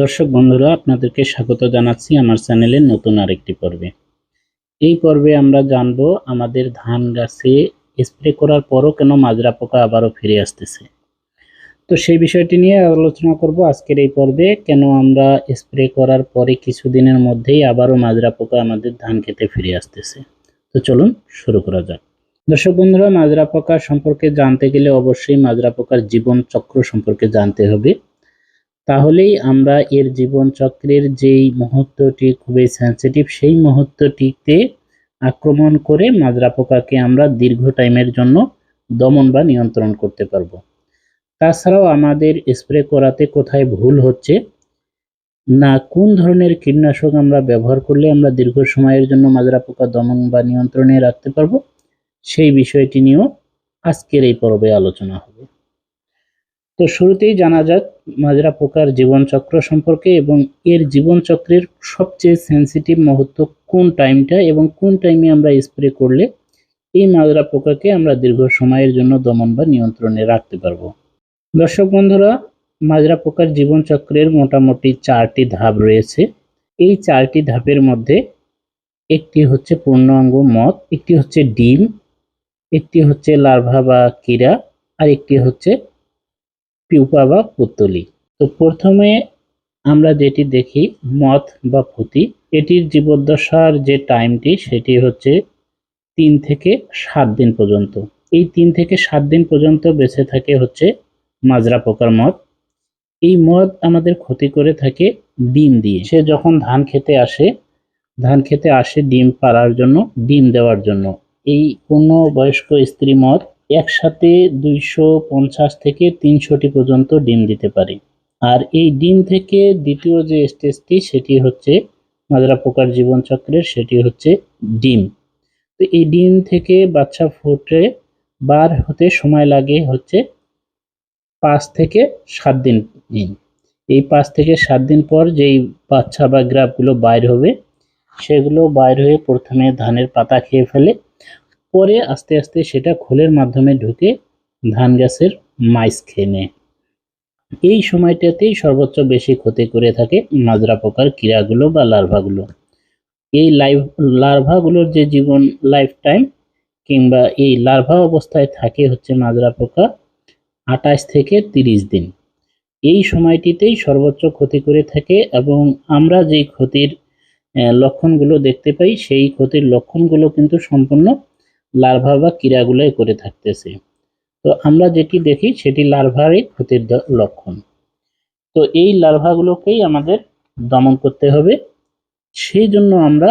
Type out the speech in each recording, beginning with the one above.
দর্শক বন্ধুরা, আপনাদেরকে স্বাগত জানাচ্ছি আমার চ্যানেলের নতুন আরেকটি পর্বে। এই পর্বে আমরা জানব আমাদের ধান গাছে স্প্রে করার পরও কেন মাজরা পোকা আবারও ফিরে আসতেছে। তো সেই বিষয়টি নিয়ে আলোচনা করব আজকের এই পর্বে, কেন আমরা স্প্রে করার পরে কিছুদিনের মধ্যেই আবারও মাজরা পোকা আমাদের ধান খেতে ফিরে আসতেছে। তো চলুন শুরু করা যাক। দর্শক বন্ধুরা, মাজরা পোকা সম্পর্কে জানতে গেলে অবশ্যই মাজরা পোকার জীবন চক্র সম্পর্কে জানতে হবে। তাহলেই আমরা এর জীবন চক্রের যেই মুহূর্তটি খুবই সেন্সিটিভ সেই মুহূর্তটিতে আক্রমণ করে মাজরা পোকাকে আমরা দীর্ঘ টাইমের জন্য দমন বা নিয়ন্ত্রণ করতে পারব। তাছাড়াও আমাদের স্প্রে করাতে কোথায় ভুল হচ্ছে? না, কোন ধরনের কীটনাশক আমরা ব্যবহার করলে আমরা দীর্ঘ সময়ের জন্য মাজরা পোকা দমন বা নিয়ন্ত্রণে রাখতে পারব? সেই বিষয়টি নিয়েও আজকের এই পর্বে আলোচনা হবে। তো শুরুতেই জানা যাক মাজরা পোকার জীবনচক্র সম্পর্কে এবং এর জীবনচক্রের সবচেয়ে সেন্সিটিভ মুহূর্ত কোন টাইমটা এবং কোন টাইমে আমরা স্প্রে করলে এই মাজরা পোকাকে আমরা দীর্ঘ সময়ের জন্য দমন বা নিয়ন্ত্রণে রাখতে পারব? দর্শক বন্ধুরা, মাজরা পোকার জীবনচক্রের মোটামুটি চারটি ধাপ রয়েছে। এই চারটি ধাপের মধ্যে একটি হচ্ছে পূর্ণাঙ্গ মদ, একটি হচ্ছে ডিম, একটি হচ্ছে লার্ভা বা কীরা, আর একটি হচ্ছে পিউপা বা পুত্তলি তো প্রথমে আমরা যেটি দেখি, মথ বা পুঁতি, এটির জীবদ্দশার যে টাইমটি, সেটি হচ্ছে তিন থেকে সাত দিন পর্যন্ত। এই তিন থেকে সাত দিন পর্যন্ত বেঁচে থাকে হচ্ছে মাজরা পোকার মদ এই মদ আমাদের ক্ষতি করে থাকে ডিম দিয়ে। সে যখন ধান খেতে আসে, ধান খেতে আসে ডিম পাড়ার জন্য, ডিম দেওয়ার জন্য। এই পূর্ণ বয়স্ক স্ত্রী মদ একসাথে দুইশো পঞ্চাশ থেকে তিনশোটি পর্যন্ত ডিম দিতে পারে। আর এই ডিম থেকে দ্বিতীয় যে স্টেজটি, সেটি হচ্ছে মাজরা পোকার জীবনচক্রের সেটি হচ্ছে ডিম। তো এই ডিম থেকে বাচ্চা ফুটে বার হতে সময় লাগে হচ্ছে পাঁচ থেকে সাত দিন। এই পাঁচ থেকে সাত দিন পর যেই বাচ্চা বা গ্রাফগুলো বাইর হবে, সেগুলো বাইর হয়ে প্রথমে ধানের পাতা খেয়ে ফেলে পরে আস্তে আস্তে সেটা খোলের মাধ্যমে ঢুকে ধান গাছের মাইস খেয়ে এই সময়টাতেই সর্বোচ্চ বেশি ক্ষতি করে থাকে মাজরা পোকার কীড়াগুলো বা লার্ভাগুলো। এই লাইভ, লার্ভাগুলোর যে জীবন লাইফ টাইম কিংবা এই লার্ভা অবস্থায় থাকে হচ্ছে মাজরা পোকা আঠাশ থেকে তিরিশ দিন। এই সময়টিতেই সর্বোচ্চ ক্ষতি করে থাকে এবং আমরা যেই ক্ষতির লক্ষণগুলো দেখতে পাই সেই ক্ষতির লক্ষণগুলো কিন্তু সম্পূর্ণ লার্ভা বা কীড়াগুলোই করে থাকতেছে। তো আমরা যেটি দেখি সেটি লার্ভারই ক্ষতির লক্ষণ। তো এই লার্ভাগুলোকেই আমাদের দমন করতে হবে। সেই জন্য আমরা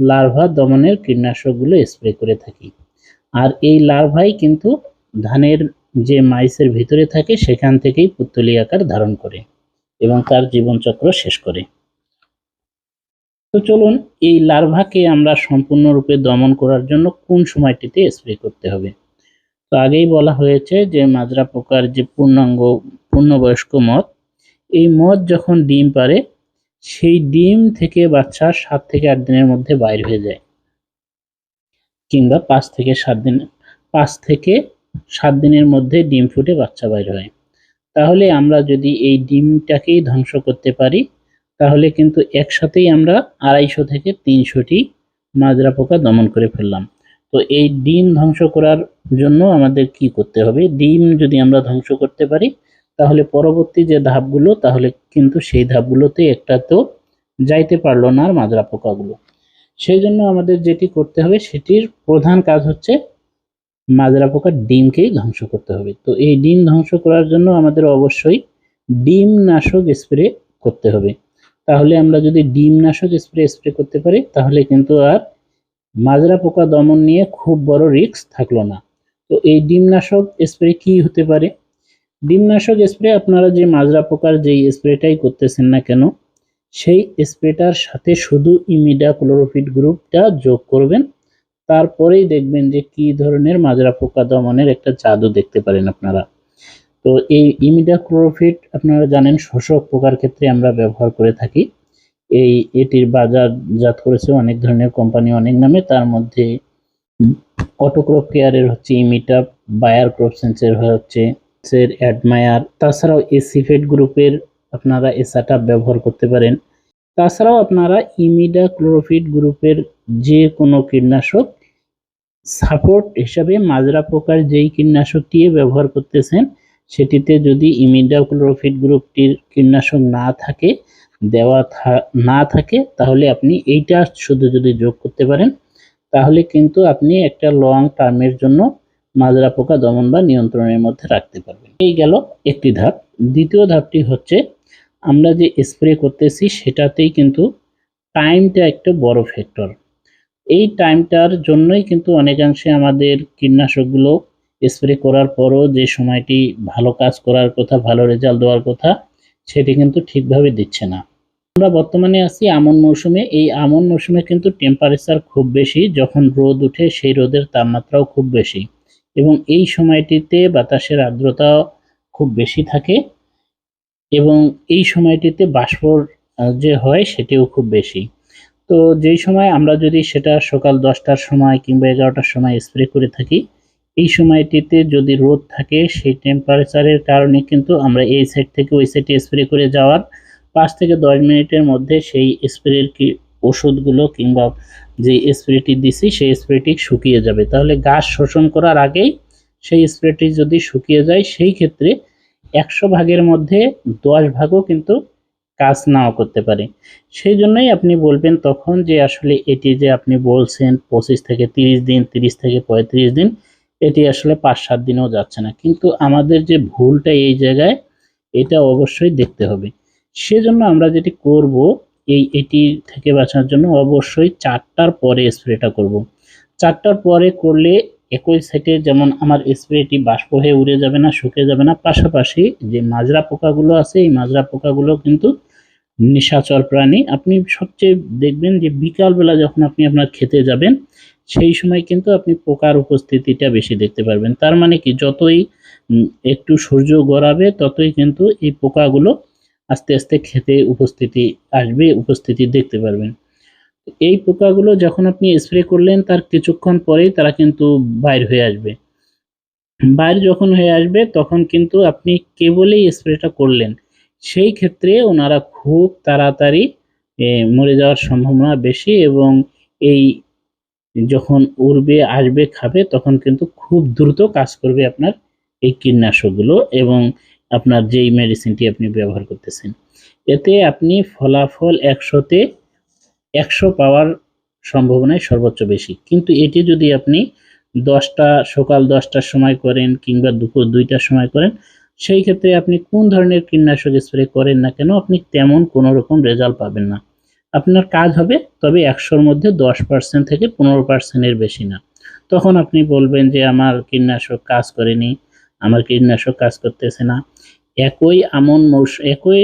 লার্ভা দমনের কীটনাশকগুলো স্প্রে করে থাকি। আর এই লার্ভাই কিন্তু ধানের যে মাইসের ভিতরে থাকে সেখান থেকেই পুত্তলি আকার ধারণ করে এবং তার জীবনচক্র শেষ করে। তো চলুন এই লার্ভাকে আমরা সম্পূর্ণরূপে দমন করার জন্য কোন সময়টিতে স্প্রে করতে হবে? তো আগেই বলা হয়েছে যে মাজরা পোকার যে পূর্ণাঙ্গ, পূর্ণবয়স্ক মদ, এই মদ যখন ডিম পারে, সেই ডিম থেকে বাচ্চা সাত থেকে আট দিনের মধ্যে বাইর হয়ে যায়। কিংবা পাঁচ থেকে সাত দিন, পাঁচ থেকে সাত দিনের মধ্যে ডিম ফুটে বাচ্চা বাইর হয়। তাহলে আমরা যদি এই ডিমটাকেই ধ্বংস করতে পারি তাহলে কিন্তু একসাথেই আমরা আড়াইশো থেকে তিনশোটি মাজরা পোকা দমন করে ফেললাম। তো এই ডিম ধ্বংস করার জন্য আমাদের কি করতে হবে? ডিম যদি আমরা ধ্বংস করতে পারি, তাহলে পরবর্তী যে ধাপগুলো, তাহলে কিন্তু সেই ধাপগুলোতে একটা তো যাইতে পারল না আর মাজরা পোকাগুলো। সেই জন্য আমাদের যেটি করতে হবে, সেটির প্রধান কাজ হচ্ছে মাজরা পোকার ডিমকেই ধ্বংস করতে হবে। তো এই ডিম ধ্বংস করার জন্য আমাদের অবশ্যই ডিম নাশক স্প্রে করতে হবে। তাহলে আমরা যদি ডিমনাশক স্প্রে স্প্রে করতে পারি, তাহলে কিন্তু আর মাজরা পোকা দমন নিয়ে খুব বড় রিস্ক থাকল না। তো এই ডিমনাশক স্প্রে কি হতে পারে? ডিমনাশক স্প্রে আপনারা যে মাজরা পোকার যেই স্প্রেটাই করতেছেন না কেন, সেই স্প্রেটার সাথে শুধু ইমিডা ক্লোরোফিট গ্রুপটা যোগ করবেন, তারপরেই দেখবেন যে কি ধরনের মাজরা পোকা দমনের একটা জাদু দেখতে পারেন আপনারা। তো এই ইমিডাক্লোরোফিট আপনারা জানেন শোষক পোকার ক্ষেত্রে আমরা ব্যবহার করে থাকি। এই এটির বাজারজাত করেছে অনেক ধরনের কোম্পানি অনেক নামে। তার মধ্যে অটোক্রপ কেয়ারের হচ্ছে ইমিটা বায়ার ক্রপ সেন্সের হচ্ছে সের অ্যাডমায়ার তাছাড়াও এসিফেট গ্রুপের আপনারা এই সেট ব্যবহার করতে পারেন। তাছাড়াও আপনারা ইমিডা ক্লোরোফিট গ্রুপের যে কোনো কীটনাশক সাপোর্ট হিসাবে মাজরা পোকার যেই কীটনাশকটি ব্যবহার করতেছেন সেটিতে যদি ইমিডা ক্লোরোফিট গ্রুপটির কীটনাশক না থাকে, দেওয়া না থাকে, তাহলে আপনি এইটা শুধু যদি যোগ করতে পারেন, তাহলে কিন্তু আপনি একটা লং টার্মের জন্য মাজরা পোকা দমন বা নিয়ন্ত্রণের মধ্যে রাখতে পারবেন। এই গেল একটি ধাপ। দ্বিতীয় ধাপটি হচ্ছে, আমরা যে স্প্রে করতেছি সেটাতেই কিন্তু টাইমটা একটা বড় ফ্যাক্টর। এই টাইমটার জন্যই কিন্তু অনেকাংশে আমাদের কীটনাশকগুলো স্প্রে করার পরও যে সময়টি ভালো কাজ করার কথা, ভালো রেজাল্ট দেওয়ার কথা, সেটি কিন্তু ঠিকভাবে দিচ্ছে না। আমরা বর্তমানে আছি আমন মৌসুমে। এই আমন মৌসুমে কিন্তু টেম্পারেচার খুব বেশি। যখন রোদ উঠে, সেই রোদের তাপমাত্রাও খুব বেশি। এবং এই সময়টিতে বাতাসের আর্দ্রতা খুব বেশি থাকে। এবং এই সময়টিতে বাষ্পর যে হয়, সেটিও খুব বেশি। তো যেই সময় আমরা যদি সেটা সকাল দশটার সময় কিংবা এগারোটার সময় স্প্রে করে থাকি এই সময়টিতে যদি রোদ থাকে, সেই টেম্পারেচারের কারণে কিন্তু আমরা এই সাইড থেকে ওই সাইডে স্প্রে করে যাওয়ার পাঁচ থেকে দশ মিনিটের মধ্যে সেই স্প্রের কি ওষুধগুলো কিংবা যে স্প্রেটি দিছি, সেই স্প্রেটি শুকিয়ে যাবে। তাহলে গাছ শোষণ করার আগেই সেই স্প্রেটি যদি শুকিয়ে যায়, সেই ক্ষেত্রে একশো ভাগের মধ্যে দশ ভাগও কিন্তু কাজ নাও করতে পারে। সেই জন্যই আপনি বলবেন তখন যে আসলে এটি যে আপনি বলছেন পঁচিশ থেকে তিরিশ দিন, তিরিশ থেকে পঁয়ত্রিশ দিন এটি আসলে পাঁচ সাত দিনেও যাচ্ছে না। কিন্তু আমাদের যে ভুলটা এই জায়গায়, এটা অবশ্যই দেখতে হবে। সেজন্য আমরা যেটি করব, এই এটি থেকে বাঁচার জন্য অবশ্যই চারটার পরে স্প্রেটা করব। চারটার পরে করলে একই সাইটে যেমন আমার স্প্রেটি বাষ্প হয়ে উড়ে যাবে না শুকে যাবে না, পাশাপাশি যে মাজরা পোকাগুলো আছে, এই মাজরা পোকাগুলো কিন্তু নিশাচর প্রাণী। আপনি সবচেয়ে দেখবেন যে বিকালবেলা যখন আপনি আপনার খেতে যাবেন সেই সময় কিন্তু আপনি পোকার উপস্থিতিটা বেশি দেখতে পারবেন। তার মানে কি, যতই একটু সূর্য গড়াবে, ততই কিন্তু এই পোকাগুলো আস্তে আস্তে খেতে উপস্থিতি আসবে, উপস্থিতি দেখতে পারবেন। এই পোকাগুলো যখন আপনি স্প্রে করলেন, তার কিছুক্ষণ পরেই তারা কিন্তু বাইর হয়ে আসবে। বাইর যখন হয়ে আসবে, তখন কিন্তু আপনি কেবলই স্প্রেটা করলেন। সেই ক্ষেত্রে ওনারা খুব তাড়াতাড়ি মরে যাওয়ার সম্ভাবনা বেশি এবং এই যখন উড়বে, আসবে, খাবে, তখন কিন্তু খুব দ্রুত কাজ করবে আপনার এই কীটনাশকগুলো এবং আপনার যেই মেডিসিনটি আপনি ব্যবহার করতেছেন। এতে আপনি ফলাফল একশোতে একশো পাওয়ার সম্ভাবনায় সর্বোচ্চ বেশি। কিন্তু এটি যদি আপনি দশটা, সকাল দশটার সময় করেন কিংবা দুপুর দুইটার সময় করেন, সেই ক্ষেত্রে আপনি কোন ধরনের কীটনাশক স্প্রে করেন না কেন, আপনি তেমন কোনো রকম রেজাল্ট পাবেন না। আপনার কাজ হবে, তবে একশোর মধ্যে দশ পার্সেন্ট থেকে পনেরো পার্সেন্টের বেশি না। তখন আপনি বলবেন যে, আমার কীটনাশক কাজ করেনি, আমার কীটনাশক কাজ করতেছে না। একই আমন মৌসুম একই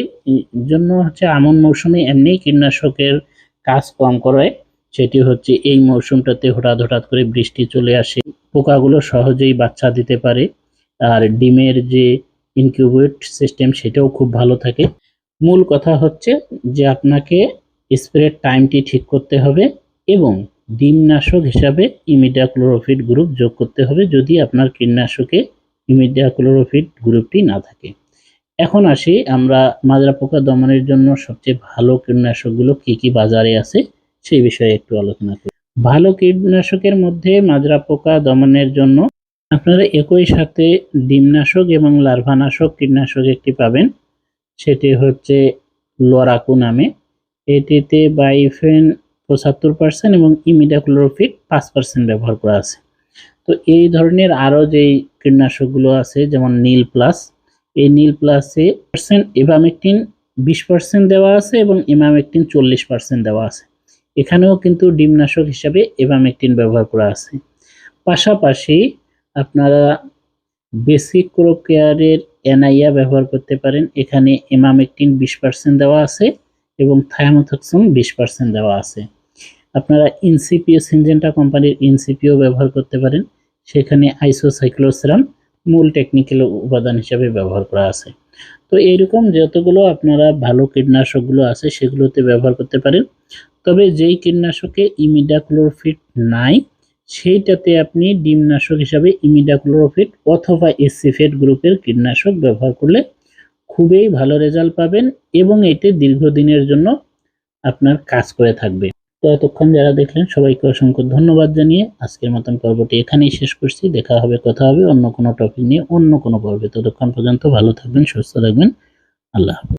জন্য হচ্ছে আমন মৌসুমে এমনি কীটনাশকের কাজ কম করে, সেটি হচ্ছে এই মৌসুমটাতে হঠাৎ হঠাৎ করে বৃষ্টি চলে আসে। পোকাগুলো সহজেই বাচ্চা দিতে পারে। আর ডিমের যে ইনকিউবেট সিস্টেম সেটাও খুব ভালো থাকে। মূল কথা হচ্ছে যে, আপনাকে স্প্রের টাইমটি ঠিক করতে হবে এবং ডিমনাশক হিসাবে ইমিডাক্লোরোফিট গ্রুপ যোগ করতে হবে যদি আপনার কীটনাশকে ইমিডাক্লোরোফিট গ্রুপটি না থাকে। এখন আসি আমরা মাজরা পোকা দমনের জন্য সবচেয়ে ভালো কীটনাশকগুলো কি কি বাজারে আছে সেই বিষয়ে একটু আলোচনা করি। ভালো কীটনাশকের মধ্যে মাজরা পোকা দমনের জন্য আপনারা একই সাথে ডিমনাশক এবং লার্ভানাশক কীটনাশক একটি পাবেন। সেটি হচ্ছে লরাকু নামে। এটিতে বাইফেন পঁচাত্তর পার্সেন্ট এবং ইমিডাক্লোরোফিট পাঁচ পার্সেন্ট ব্যবহার করা আছে। তো এই ধরনের আরও যেই কীটনাশকগুলো আছে, যেমন নীল প্লাস এই নীল প্লাসে পার্সেন্ট ইভামেকটিন বিশ পার্সেন্ট দেওয়া আছে এবং ইমামেকটিন চল্লিশ পার্সেন্ট দেওয়া আছে। এখানেও কিন্তু ডিমনাশক হিসাবে ইভামেকটিন ব্যবহার করা আছে। পাশাপাশি আপনারা বেসিক ক্রপ কেয়ারের এনআইয়া ব্যবহার করতে পারেন। এখানে ইমামেকটিন বিশ পার্সেন্ট দেওয়া আছে। এবং থায়ামোথাক্সম বিশ পার্সেন্ট দেওয়া আছে। আপনারা ইনসিপিও সিনজেন্টা কোম্পানির ইনসিপিও ব্যবহার করতে পারেন। সেখানে আইসোসাইক্লোসেরাম মূল টেকনিক্যাল উপাদান হিসাবে ব্যবহার করা আছে। তো এইরকম যতগুলো আপনারা ভালো কীটনাশকগুলো আছে, সেগুলোতে ব্যবহার করতে পারেন। তবে যেই কীটনাশকে ইমিডাক্লোরোফিট নাই, সেইটাতে আপনি ডিমনাশক হিসাবে ইমিডাক্লোরোফিট অথবা এসিফেট গ্রুপের কীটনাশক ব্যবহার করলে খুবই ভালো রেজাল্ট পাবেন এবং এতে দীর্ঘদিনের জন্য আপনার কাজ করে থাকবে। তো এতক্ষণ যারা দেখলেন, সবাইকে অসংখ্য ধন্যবাদ জানিয়ে আজকের মতন পর্বটি এখানেই শেষ করছি। দেখা হবে, কথা হবে অন্য কোনো টপিক নিয়ে অন্য কোনো পর্বে। ততক্ষণ পর্যন্ত ভালো থাকবেন, সুস্থ থাকবেন। আল্লাহ হাফেজ।